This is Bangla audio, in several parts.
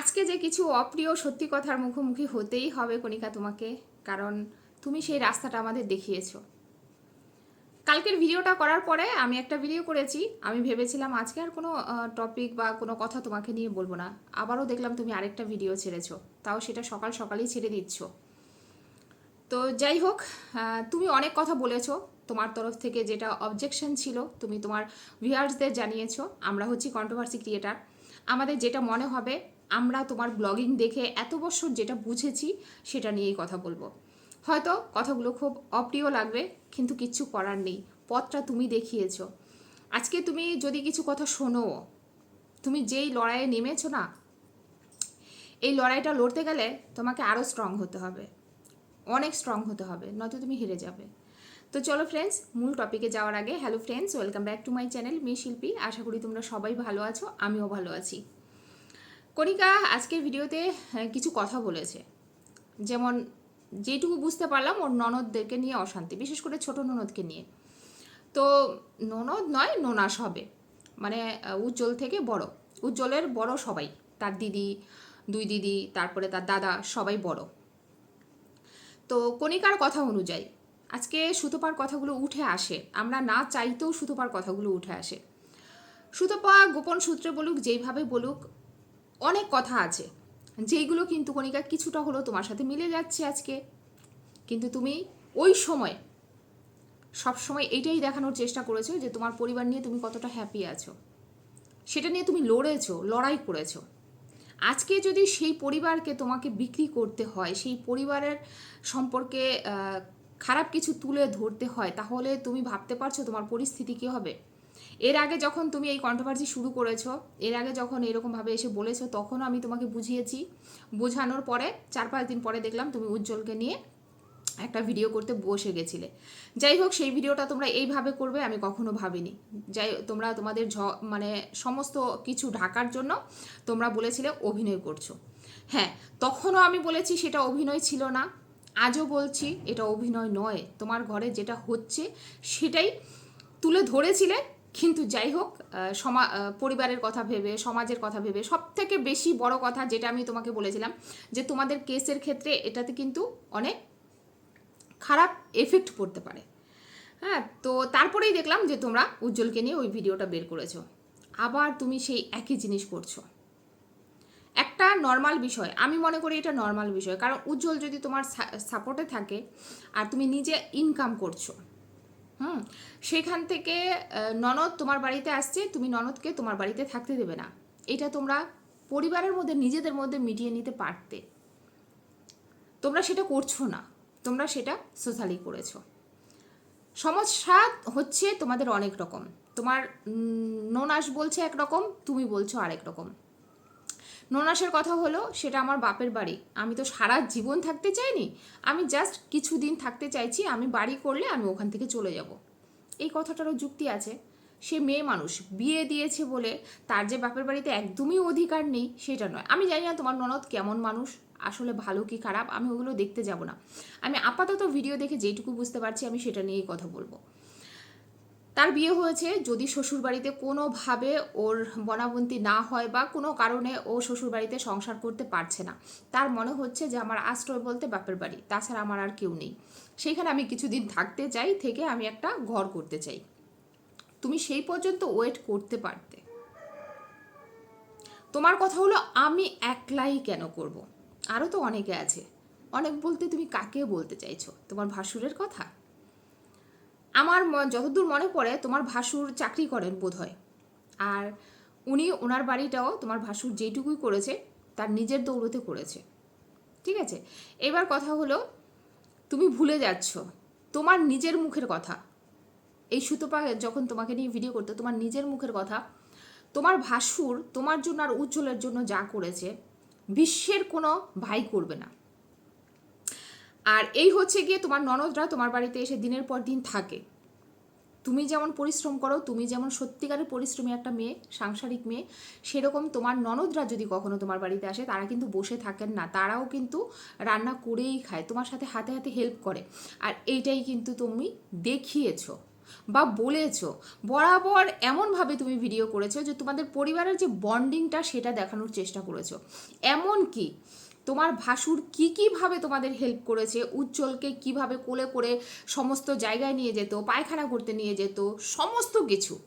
আজকে যে কিছু অপ্রিয় সত্যি কথার মুখোমুখি হতেই হবে কণিকা তোমাকে, কারণ তুমি সেই রাস্তাটা আমাদের দেখিয়েছো। কালকের ভিডিওটা করার পরে আমি একটা ভিডিও করেছি, আমি ভেবেছিলাম আজকে আর কোনো টপিক বা কোনো কথা তোমাকে নিয়ে বলব না। আবারও দেখলাম তুমি আরেকটা ভিডিও ছেড়েছো, তাও সেটা সকাল সকালেই ছেড়ে দিচ্ছ। তো যাই হোক তুমি অনেক কথা বলেছ, তোমার তরফ থেকে যেটা অবজেকশন ছিল, তুমি তোমার ভিউয়ার্সদের জানিয়েছো, আমরা হচ্ছি কন্ট্রোভার্সি ক্রিয়েটার আমাদের যেটা মনে হবে, আমরা তোমার ব্লগিং দেখে এত বছর যেটা বুঝেছি সেটা নিয়েই কথা বলব। হয়তো কথাগুলো খুব অপ্রিয় লাগবে, কিন্তু কিচ্ছু করার নেই, পথটা তুমি দেখিয়েছ। আজকে তুমি যদি কিছু কথা শোনো, তুমি যেই লড়াইয়ে নেমেছো না, এই লড়াইটা লড়তে গেলে তোমাকে আরও স্ট্রং হতে হবে, অনেক স্ট্রং হতে হবে, নয়তো তুমি হেরে যাবে। তো চলো ফ্রেন্ডস মূল টপিকে যাওয়ার আগে hello friends welcome back to my channel me Shilpi. আশা করি তোমরা সবাই ভালো আছো, আমিও ভালো আছি। কণিকা, আজকের ভিডিওতে কিছু কথা বলেছে। যেমন, যেটুকু বুঝতে পারলাম, ওর ননদদেরকে নিয়ে অশান্তি, বিশেষ করে ছোট ননদকে নিয়ে। তো ননদ নয় ননাস হবে মানে উজ্জ্বল থেকে বড়। উজ্জ্বলের বড় সবাই। তার দিদি, দুই দিদি, তারপরে তার দাদা, সবাই বড়। তো কণিকার কথা অনুযায়ী আজকে সুতোপার কথাগুলো উঠে আসে। আমরা না চাইতেও সুতোপার কথাগুলো উঠে আসে। সুতপা গোপন সূত্রে বলুক, যেইভাবে বলুক, অনেক কথা আছে। যেইগুলো কিন্তু কণিকা কিছুটা হলেও তোমার সাথে মিলে যাচ্ছে আজকে। কিন্তু তুমি ওই সময় সব সময় এইটাই দেখানোর চেষ্টা করেছ যে তোমার পরিবার নিয়ে তুমি কতটা হ্যাপি আছো। সেটা নিয়ে তুমি লড়েছো, লড়াই করেছ। আজকে যদি সেই পরিবারকে তোমাকে বিক্রি করতে হয়, সেই পরিবারের সম্পর্কে খারাপ কিছু তুলে ধরতে হয়, তাহলে তুমি ভাবতে পারছ তোমার পরিস্থিতি কী হবে। এর আগে যখন তুমি এই কন্ট্রোভার্সি শুরু করেছ, এর আগে যখন এরকমভাবে এসে বলেছ, তখনও আমি তোমাকে বুঝিয়েছি। বোঝানোর পরে, চার পাঁচ দিন পরে দেখলাম তুমি উজ্জ্বলকে নিয়ে একটা ভিডিও করতে বসে গেছিলে। যাই হোক, সেই ভিডিওটা তোমরা এইভাবে করবে আমি কখনো ভাবিনি। যাই, তোমরা তোমাদের ঝ মানে সমস্ত কিছু ঢাকার জন্য তোমরা বলেছিলে অভিনয় করছ। হ্যাঁ তখনও আমি বলেছি সেটা অভিনয় ছিল না। আজও বলছি, এটা অভিনয় নয়। তোমার ঘরে যেটা হচ্ছে সেটাই তুলে ধরেছিলে, কিন্তু যাই হোক সমা পরিবারের কথা ভেবে, সমাজের কথা ভেবে সব থেকে বেশি বড় কথা যেটা আমি তোমাকে বলেছিলাম, যে তোমাদের কেসের ক্ষেত্রে এটাতে কিন্তু অনেক খারাপ এফেক্ট পড়তে পারে। হ্যাঁ তো তারপরেই দেখলাম যে তোমরা উজ্জ্বলকে নিয়ে ওই ভিডিওটা বের করেছ। আবার তুমি সেই একই জিনিস করছ। একটা নর্মাল বিষয়। আমি মনে করি এটা নর্মাল বিষয়। কারণ উজ্জ্বল যদি তোমার সাপোর্টে থাকে আর তুমি নিজে ইনকাম করছ, হুম? সেখান থেকে ননদ তোমার বাড়িতে আসছে, তুমি ননদকে তোমার বাড়িতে থাকতে দেবে না। এটা তোমরা পরিবারের মধ্যে, নিজেদের মধ্যে মিটিয়ে নিতে পারতে। তোমরা সেটা করছ না। তোমরা সেটা সোশ্যালি করেছ। সমস্যা হচ্ছে তোমাদের অনেক রকম। তোমার ননাস বলছে একরকম, তুমি বলছো আরেক রকম। ননাসের কথা হলো, সেটা আমার বাপের বাড়ি। আমি তো সারা জীবন থাকতে চাইনি, আমি জাস্ট কিছুদিন থাকতে চাইছি, আমি বাড়ি করলে আমি ওখান থেকে চলে যাব। এই কথাটারও যুক্তি আছে। সে মেয়ে মানুষ, বিয়ে দিয়েছে বলে তার যে বাপের বাড়িতে একদমই অধিকার নেই, সেটা নয়। আমি জানি না তোমার ননদ কেমন মানুষ, আসলে ভালো কি খারাপ, আমি ওগুলো দেখতে যাব না। আমি আপাতত ভিডিও দেখে যেটুকু বুঝতে পারছি, আমি সেটা নিয়েই কথা বলব। তার বিয়ে হয়েছে যদি শ্বশুরবাড়িতে কোনোভাবে ওর বনাবন্তি না হয় বা কোনো কারণে ও শ্বশুরবাড়িতে সংসার করতে পারছে না। তার মনে হচ্ছে যে আমার আশ্রয় বলতে বাপের বাড়ি, তাছাড়া আমার আর কেউ নেই। সেইখানে আমি কিছুদিন থাকতে চাই, থেকে আমি একটা ঘর করতে চাই। তুমি সেই পর্যন্ত ওয়েট করতে পারতে। তোমার কথা হলো, আমি একলাই কেন করব। আরও তো অনেকে আছে। অনেক বলতে তুমি কাকে বলতে চাইছো? তোমার ভাসুরের কথা? আমার যতদূর মনে পড়ে, তোমার ভাসুর চাকরি করেন বোধহয়। আর উনি ওনার বাড়িটাও তোমার ভাসুর যেটুকুই করেছে, তার নিজের দৌড়তে করেছে। ঠিক আছে? এবার কথা হলো, তুমি ভুলে যাচ্ছ। তোমার নিজের মুখের কথা। এই সুতপা যখন তোমাকে নিয়ে ভিডিও করতো, তোমার নিজের মুখের কথা। তোমার ভাসুর তোমার জন্য আর উজ্জ্বলের জন্য যা করেছে, বিশ্বের কোনো ভাই করবে না। আর এই হচ্ছে গিয়ে তোমার ননদরা তোমার বাড়িতে এসে দিনের পর দিন থাকে। তুমি যেমন পরিশ্রম করো, তুমি যেমন সত্যিকারের পরিশ্রমী একটা মেয়ে, সাংসারিক মেয়ে, সেরকম তোমার ননদরা যদি কখনো তোমার বাড়িতে আসে, তারা কিন্তু বসে থাকেন না। তারাও কিন্তু রান্না করেই খায়, তোমার সাথে হাতে হাতে হেল্প করে। আর এইটাই কিন্তু তুমি দেখিয়েছো বা বলেছ। বরাবর এমনভাবে তুমি ভিডিও করেছ যে তোমাদের পরিবারের যে বন্ডিংটা সেটা দেখানোর চেষ্টা করেছ। এমন কি তোমার ভাসুর কি কীভাবে তোমাদের হেল্প করেছে? উজ্জ্বলকে কীভাবে কোলে করে সমস্ত জায়গায় নিয়ে যেত, পায়খানা করতে নিয়ে যেত, সমস্ত কিছু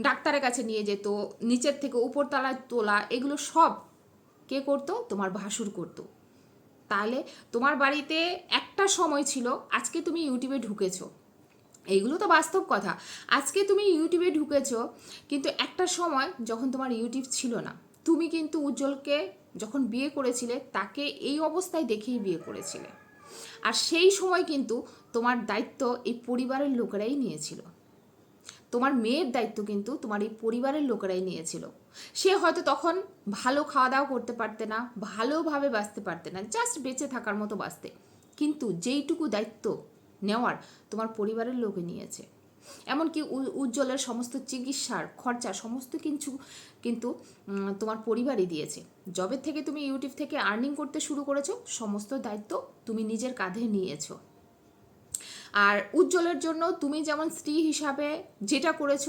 ডাক্তারের কাছে নিয়ে যেত, নিচের থেকে উপরতলায় তোলা, এগুলো সব কে করতো? তোমার ভাসুর করতো। তাহলে তোমার বাড়িতে একটা সময় ছিল, আজকে তুমি ইউটিউবে ঢুকেছো। এইগুলো তো বাস্তব কথা। আজকে তুমি ইউটিউবে ঢুকেছো, কিন্তু একটা সময় যখন তোমার ইউটিউব ছিল না, তুমি কিন্তু উজ্জ্বলকে যখন বিয়ে করেছিলে, তাকে এই অবস্থায় দেখেই বিয়ে করেছিলে। আর সেই সময় কিন্তু তোমার দায়িত্ব এই পরিবারের লোকেরাই নিয়েছিল। তোমার মেয়ের দায়িত্ব কিন্তু তোমার এই পরিবারের লোকেরাই নিয়েছিল। সে হয়তো তখন ভালো খাওয়া দাওয়া করতে পারতে না, ভালোভাবে বাঁচতে পারতে না জাস্ট বেঁচে থাকার মতো বাঁচতে। কিন্তু যেইটুকু দায়িত্ব নেওয়ার তোমার পরিবারের লোকে নিয়েছে। এমনকি উজ্জ্বলের সমস্ত চিকিৎসার খরচা, সমস্ত কিছু কিন্তু তোমার পরিবারই দিয়েছে। জবে থেকে তুমি ইউটিউব থেকে আর্নিং করতে শুরু করেছ, সমস্ত দায়িত্ব তুমি নিজের কাঁধে নিয়েছো। আর উজ্জ্বলের জন্য তুমি যেমন স্ত্রী হিসাবে যেটা করেছ,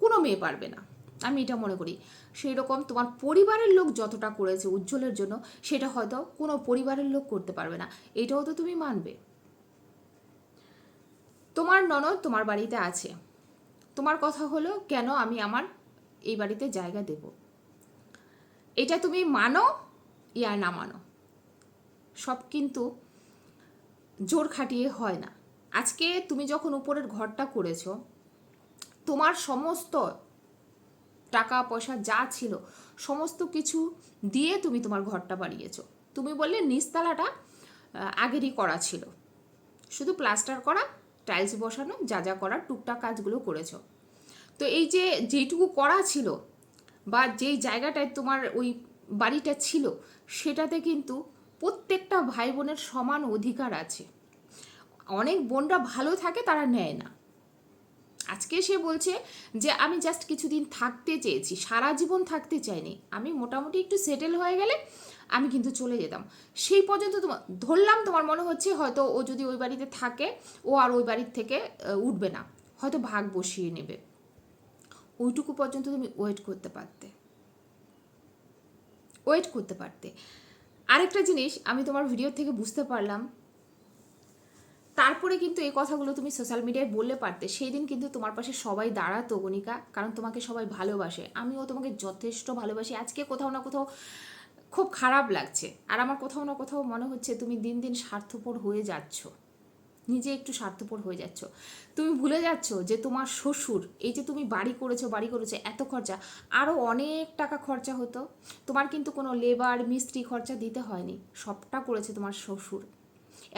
কোনো মেয়ে পারবে না। আমি এটা মনে করি। সেই রকম তোমার পরিবারের লোক যতটা করেছে উজ্জ্বলের জন্য, সেটা হয়তো কোনো পরিবারের লোক করতে পারবে না। এটাও তো তুমি মানবে। তোমার ননদ তোমার বাড়িতে আছে। তোমার কথা হলো, কেন আমি আমার এই বাড়িতে জায়গা দেব। এটা তুমি মানো ইয়া না মানো। সব কিন্তু জোর খাটিয়ে হয় না। আজকে তুমি যখন উপরের ঘরটা করেছ, তোমার সমস্ত টাকা, পয়সা যা ছিল, সমস্ত কিছু দিয়ে তুমি তোমার ঘরটা বানিয়েছো। তুমি বললে নিচতলাটা আগেরই করা ছিল। শুধু প্লাস্টার করা, টাইলস বসানো, যা যা করার টুকটাক কাজগুলো করেছ। তো এই যে যেইটুকু করা ছিল বা যেই জায়গাটায় তোমার ওই বাড়িটা ছিল, সেটাতে কিন্তু প্রত্যেকটা ভাই বোনের সমান অধিকার আছে। অনেক বোনরা ভালো থাকে, তারা নেয় না। আজকে সে বলছে যে, আমি জাস্ট কিছুদিন থাকতে চেয়েছি, সারা জীবন থাকতে চাইনি। আমি মোটামুটি একটু সেটেল হয়ে গেলে আমি কিন্তু চলে যেতাম। সেই পর্যন্ত তোমার ধরলাম তোমার মনে হচ্ছে হয়তো ও যদি ওই বাড়িতে থাকে, ও আর ওই বাড়ির থেকে উঠবে না। হয়তো ভাগ বসিয়ে নেবে। ওইটুকু পর্যন্ত তুমি ওয়েট করতে পারতে। ওয়েট করতে পারতে। আরেকটা জিনিস আমি তোমার ভিডিও থেকে বুঝতে পারলাম, তারপরে কিন্তু এই কথাগুলো তুমি সোশ্যাল মিডিয়ায় বললে পারতে সেই দিন কিন্তু তোমার পাশে সবাই দাঁড়াতো গণিকা, কারণ তোমাকে সবাই ভালোবাসে। আমিও তোমাকে যথেষ্ট ভালোবাসি। আজকে কোথাও না কোথাও খুব খারাপ লাগছে। আর আমার কোথাও না কোথাও মনে হচ্ছে তুমি দিন দিন স্বার্থপর হয়ে যাচ্ছ। নিজে একটু স্বার্থপর হয়ে যাচ্ছ। তুমি ভুলে যাচ্ছ যে তোমার শ্বশুর, এই যে তুমি বাড়ি করেছ বাড়ি করেছ, এত খরচা আরও অনেক টাকা খরচা হতো। তোমার কিন্তু কোনো লেবার মিস্ত্রি খরচা দিতে হয়নি, সবটা করেছে তোমার শ্বশুর।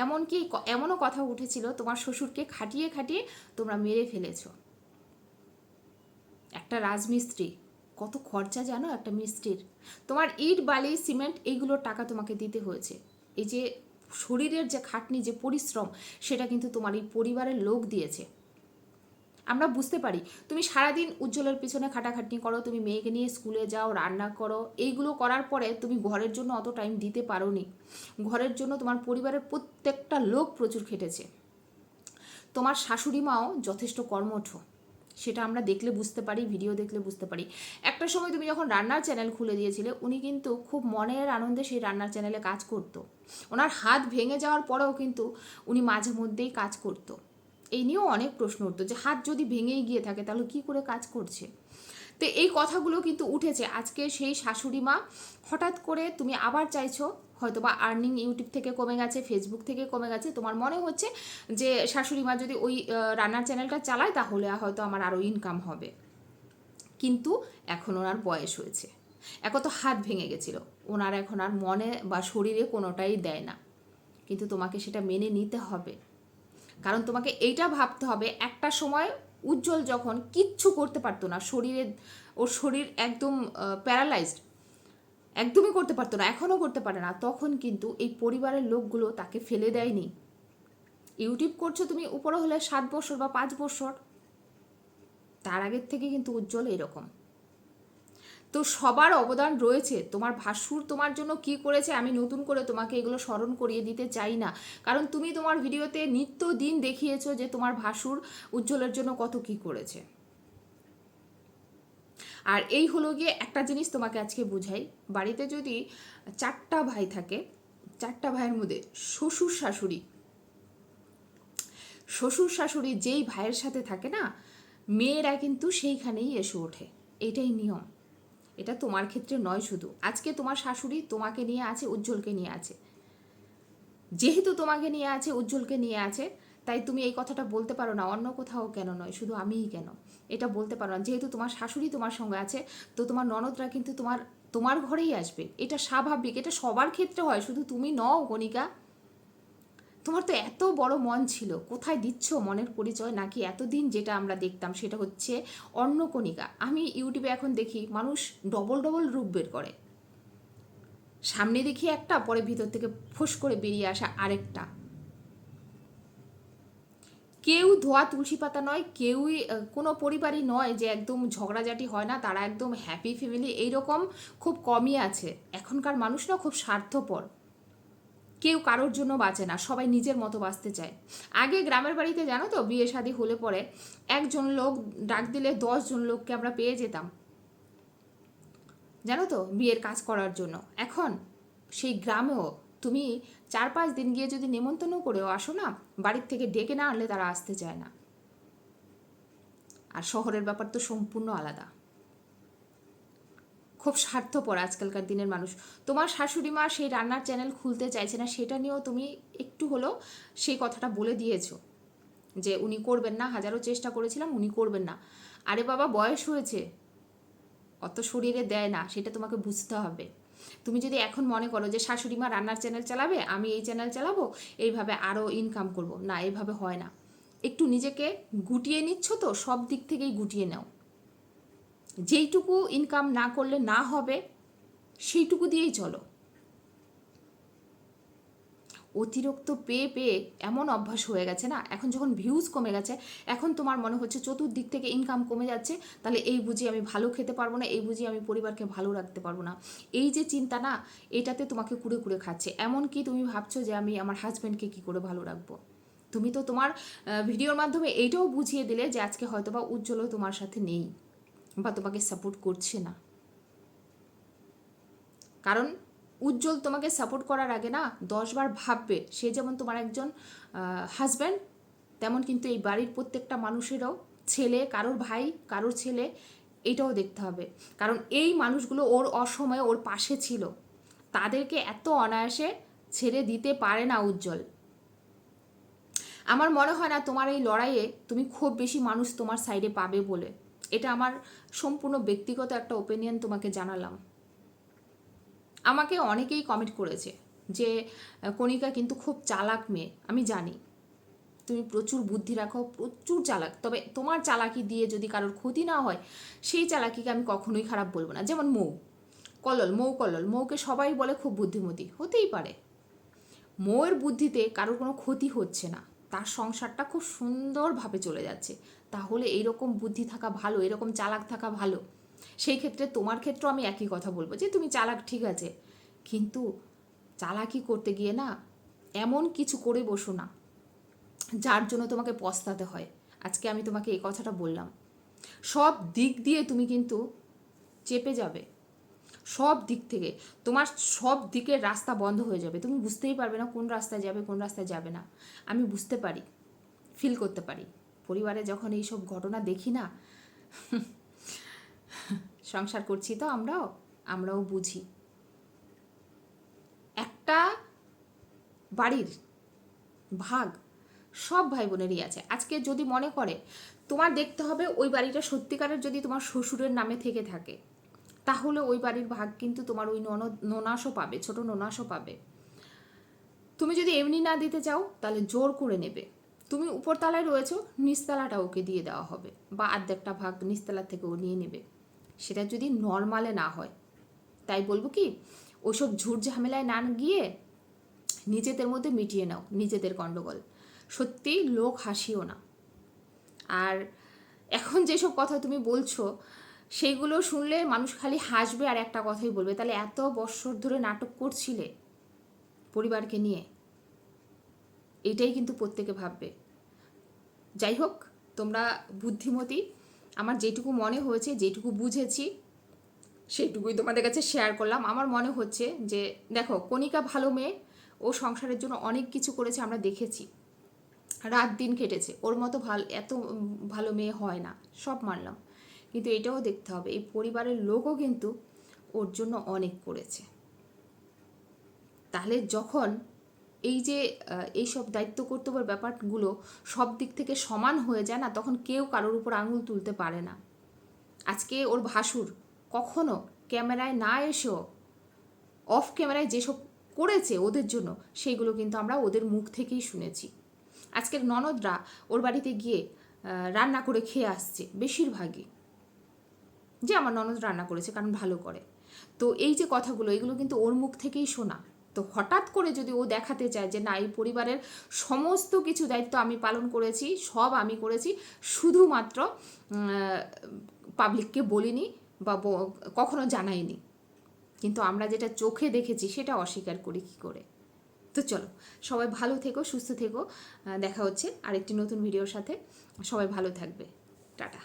এমনকি এমনও কথা উঠেছিল, তোমার শ্বশুরকে খাটিয়ে খাটিয়ে তোমরা মেরে ফেলেছো। একটা রাজমিস্ত্রি, কত খরচা জানো একটা মিস্ত্রির? তোমার ইট, বালি, সিমেন্ট, এইগুলোর টাকা তোমাকে দিতে হয়েছে। এই যে শরীরের যে খাটনি, যে পরিশ্রম, সেটা কিন্তু তোমার এই পরিবারের লোক দিয়েছে। আমরা বুঝতে পারি, তুমি সারাদিন উজ্জ্বলের পিছনে খাটাখাটনি করো, তুমি মেয়েকে নিয়ে স্কুলে যাও, রান্না করো, এইগুলো করার পরে তুমি ঘরের জন্য অত টাইম দিতে পারো নি ঘরের জন্য তোমার পরিবারের প্রত্যেকটা লোক প্রচুর খেটেছে। তোমার শাশুড়ি মাও যথেষ্ট কর্মঠ। সেটা আমরা দেখলে বুঝতে পারি ভিডিও দেখলে বুঝতে পারি। একটা সময় তুমি যখন রান্নার চ্যানেল খুলে দিয়েছিলে, উনি কিন্তু খুব মনের আনন্দে সেই রান্নার চ্যানেলে কাজ করতো। ওনার হাত ভেঙে যাওয়ার পরেও কিন্তু উনি মাঝে মধ্যেই কাজ করতো। এই নিয়েও অনেক প্রশ্ন উঠতো যে, হাত যদি ভেঙেই গিয়ে থাকে, তাহলে কি করে কাজ করছে? তো এই কথাগুলো কিন্তু উঠেছে। আজকে সেই শাশুড়ি মা হঠাৎ করে তুমি আবার চাইছো হয়তো বা আর্নিং ইউটিউব থেকে কমে গেছে ফেসবুক থেকে কমে গেছে। তোমার মনে হচ্ছে যে শাশুড়ি মা যদি ওই রান্নার চ্যানেলটা চালায় তাহলে হয়তো আমার আরও ইনকাম হবে। কিন্তু এখন ওনার বয়স হয়েছে। এখন তো হাত ভেঙে গেছিল। ওনার এখন আর মনে বা শরীরে কোনোটাই দেয় না। কিন্তু তোমাকে সেটা মেনে নিতে হবে। কারণ তোমাকে এইটা ভাবতে হবে, একটা সময় উজ্জ্বল যখন কিচ্ছু করতে পারতো না, শরীরে ওর শরীর একদম প্যারালাইজড একদমই করতে পারতো না, এখনও করতে পারে না। তখন কিন্তু এই পরিবারের লোকগুলো তাকে ফেলে দেয়নি। ইউটিউব করছ তুমি উপরে হলে সাত বছর বা পাঁচ বছর। তার আগের থেকে কিন্তু উজ্জ্বল এরকম। তো সবার অবদান রয়েছে। তোমার ভাসুর তোমার জন্য কি করেছে, আমি নতুন করে তোমাকে এগুলো স্মরণ করিয়ে দিতে চাই না। কারণ তুমি তোমার ভিডিওতে নিত্য দিন দেখিয়েছো যে তোমার ভাসুর উজ্জ্বলের জন্য কত কি করেছে। আর এই হলো গিয়ে একটা জিনিস তোমাকে আজকে বুঝাই। বাড়িতে যদি চারটা ভাই থাকে, চারটা ভাইয়ের মধ্যে শ্বশুর শাশুড়ি শ্বশুর শাশুড়ি যেই ভাইয়ের সাথে থাকে না, মেয়েরা কিন্তু সেইখানেই এসে ওঠে। এটাই নিয়ম। এটা তোমার ক্ষেত্রে নয় শুধু। আজকে তোমার শাশুড়ি তোমাকে নিয়ে আছে, উজ্জ্বলকে নিয়ে আছে। যেহেতু তোমাকে নিয়ে আছে, উজ্জ্বলকে নিয়ে আছে তাই তুমি এই কথাটা বলতে পারো না, অন্য কোথাও কেন নয়, শুধু আমিই কেন? এটা বলতে পারো না। যেহেতু তোমার শাশুড়ি তোমার সঙ্গে আছে, তো তোমার ননদরা কিন্তু তোমার তোমার ঘরেই আসবে। এটা স্বাভাবিক, এটা সবার ক্ষেত্রে হয়, শুধু তুমি নও গণিকা তোমার তো এত বড় মন ছিল, কোথায় দিচ্ছ মনের পরিচয়? নাকি এতদিন যেটা আমরা দেখতাম সেটা হচ্ছে অন্নকণিকা আমি ইউটিউবে এখন দেখি মানুষ ডবল ডবল রূপ বের করে। সামনে দেখি একটা, পরে ভিতর থেকে ফোঁস করে বেরিয়ে আসা আরেকটা। কেউ ধোয়া তুলসী পাতা নয়, কেউই কোনো পরিবারই নয় যে একদম ঝগড়াঝাটি হয় না, তারা একদম হ্যাপি ফ্যামিলি এইরকম খুব কমই আছে। এখনকার মানুষ না খুব স্বার্থপর। কেউ কারোর জন্য বাঁচে না, সবাই নিজের মতো বাঁচতে চায়। আগে গ্রামের বাড়িতে জানো তো, বিয়ে শাদী হলে পরে একজন লোক ডাক দিলে দশজন লোককে আমরা পেয়ে যেতাম। জানো তো, বিয়ের কাজ করার জন্য। এখন সেই গ্রামেও তুমি চার পাঁচ দিন গিয়ে যদি নেমন্তন্ন করেও আসো না, বাড়ির থেকে ডেকে না আনলে তারা আসতে চায় না। আর শহরের ব্যাপার তো সম্পূর্ণ আলাদা। খুব স্বার্থপর আজকালকার দিনের মানুষ। তোমার শাশুড়ি মা সেই রান্নার চ্যানেল খুলতে চাইছে না, সেটা নিয়েও তুমি একটু হলেও সেই কথাটা বলে দিয়েছ। যে উনি করবেন না, হাজারো চেষ্টা করেছিলাম, উনি করবেন না। আরে বাবা, বয়স হয়েছে। অত শরীরে দেয় না, সেটা তোমাকে বুঝতে হবে। তুমি যদি এখন মনে করো যে শাশুড়ি মা রান্নার চ্যানেল চালাবে, আমি এই চ্যানেল চালাবো, এইভাবে আরও ইনকাম করব। না, এইভাবে হয় না। একটু নিজেকে গুটিয়ে নিচ্ছ তো, সব দিক থেকেই গুটিয়ে নাও। যেইটুকু ইনকাম না করলে না হবে, সেইটুকু দিয়েই চলো। অতিরিক্ত পেয়ে পেয়ে এমন অভ্যাস হয়ে গেছে না? এখন যখন ভিউজ কমে গেছে, এখন তোমার মনে হচ্ছে চতুর্দিক থেকে ইনকাম কমে যাচ্ছে, তাহলে এই বুঝি আমি ভালো খেতে পারব না, এই বুঝি আমি পরিবারকে ভালো রাখতে পারব না। এই যে চিন্তা না, এটাতে তোমাকে কুড়ে কুড়ে খাচ্ছে। এমন কি তুমি ভাবছ যে আমি আমার হাজব্যান্ডকে কি করে ভালো রাখব? তুমি তো তোমার ভিডিওর মাধ্যমে এইটাও বুঝিয়ে দিলে যে আজকে হয়তো বা উজ্জ্বলও তোমার সাথে নেই, বা তোমাকে সাপোর্ট করছে না। কারণ উজ্জ্বল তোমাকে সাপোর্ট করার আগে না দশবার ভাববে। সে যেমন তোমার একজন হাজব্যান্ড তেমন কিন্তু এই বাড়ির প্রত্যেকটা মানুষেরও ছেলে, কারোর ভাই, কারোর ছেলে, এটাও দেখতে হবে। কারণ এই মানুষগুলো ওর অসময়ে ওর পাশে ছিল। তাদেরকে এত অনায়াসে ছেড়ে দিতে পারে না উজ্জ্বল। আমার মনে হয় না তোমার এই লড়াইয়ে তুমি খুব বেশি মানুষ তোমার সাইডে পাবে বলে। এটা আমার সম্পূর্ণ ব্যক্তিগত একটা ওপিনিয়ন তোমাকে জানালাম। আমাকে অনেকেই কমেন্ট করেছে যে কণিকা কিন্তু খুব চালাক মেয়ে, আমি জানি। তুমি প্রচুর বুদ্ধি রাখো, প্রচুর চালাক। তবে তোমার চালাকি দিয়ে যদি কারোর ক্ষতি না হয়, সেই চালাকিকে আমি কখনোই খারাপ বলব না। যেমন মৌ, কলল মৌ কলল। মৌকে সবাই বলে খুব বুদ্ধিমতী। হতেই পারে। মৌয়ের বুদ্ধিতে কারোর কোনো ক্ষতি হচ্ছে না। তার সংসারটা খুব সুন্দরভাবে চলে যাচ্ছে। তাহলে এইরকম বুদ্ধি থাকা ভালো এরকম চালাক থাকা ভালো। সেই ক্ষেত্রে তোমার ক্ষেত্রেও আমি একই কথা বলব যে তুমি চালাক, ঠিক আছে। কিন্তু চালাকি করতে গিয়ে না এমন কিছু করে বসো না, যার জন্য তোমাকে পস্তাতে হয়। আজকে আমি তোমাকে এই কথাটা বললাম। সব দিক দিয়ে তুমি কিন্তু চেপে যাবে। সব দিক থেকে তোমার সব দিকের রাস্তা বন্ধ হয়ে যাবে। তুমি বুঝতেই পারবে না কোন রাস্তায় যাবে, কোন রাস্তায় যাবে না। আমি বুঝতে পারি ফিল করতে পারি। পরিবারে যখন এইসব ঘটনা দেখি না সংসার করছি তো আমরাও আমরাও বুঝি। একটা বাড়ির ভাগ সব ভাই বোনেরই আছে। আজকে যদি মনে করে তোমার দেখতে হবে ওই বাড়িটা সত্যিকারের যদি তোমার শ্বশুরের নামে থেকে থাকে, তাহলে ওই বাড়ির ভাগ কিন্তু তোমার ওই ননদ, ননাসও পাবে, ছোট ননাসও পাবে। তুমি যদি এমনি না দিতে চাও, তাহলে জোর করে নেবে। তুমি উপরতলায় রয়েছো, নিচতলাটা ওকে দিয়ে দেওয়া হবে বা আর্ধেকটা ভাগ নিচতলা থেকে ও নিয়ে নেবে। সেটা যদি নর্মালে না হয়। তাই বলব কি ওইসব ঝুট ঝামেলায় না গিয়ে নিজেদের মধ্যে মিটিয়ে নাও, নিজেদের গণ্ডগোল সত্যি লোক হাসিও না। আর এখন যেসব কথা তুমি বলছো, সেইগুলো শুনলে মানুষ খালি হাসবে আর একটা কথাই বলবে, তাহলে এত বৎসর ধরে নাটক করছিলে পরিবারকে নিয়ে। এটাই কিন্তু প্রত্যেকে ভাববে। যাই হোক, তোমরা বুদ্ধিমতী আমার যেটুকু মনে হয়েছে, যেটুকু বুঝেছি সেইটুকুই তোমাদের কাছে শেয়ার করলাম। আমার মনে হচ্ছে যে, দেখো, কণিকা ভালো মেয়ে, ও সংসারের জন্য অনেক কিছু করেছে, আমরা দেখেছি। রাত দিন কেটেছে, ওর মতো ভালো, এত ভালো মেয়ে হয় না, সব মানলাম। কিন্তু এটাও দেখতে হবে, এই পরিবারের লোকও কিন্তু ওর জন্য অনেক করেছে। তাহলে যখন এই যে আহ, এইসব দায়িত্ব কর্তব্যের ব্যাপারগুলো সব দিক থেকে সমান হয়ে যায় না তখন কেউ কারোর উপর আঙুল তুলতে পারে না। আজকে ওর ভাসুর কখনো ক্যামেরায় না এসেও অফ ক্যামেরায় যেসব করেছে ওদের জন্য সেইগুলো কিন্তু আমরা ওদের মুখ থেকেই শুনেছি। আজকের ননদরা ওর বাড়িতে গিয়ে রান্না করে খেয়ে আসছে বেশিরভাগই। যে আমার ননদ রান্না করেছে কারণ ভালো করে। তো এই যে কথাগুলো এগুলো কিন্তু ওর মুখ থেকেই শোনা। তো হঠাৎ করে যদি ও দেখাতে চায় যে না, এই পরিবারের সমস্ত কিছু দায়িত্ব আমি পালন করেছি, সব আমি করেছি, শুধুমাত্র পাবলিককে বলিনি বা কখনো জানাইনি। কিন্তু আমরা যেটা চোখে দেখেছি সেটা অস্বীকার করি কি করে? তো চলো, সবাই ভালো থেকো, সুস্থ থেকো। দেখা হচ্ছে আরেকটি নতুন ভিডিওর সাথে। সবাই ভালো থাকবে। টাটা।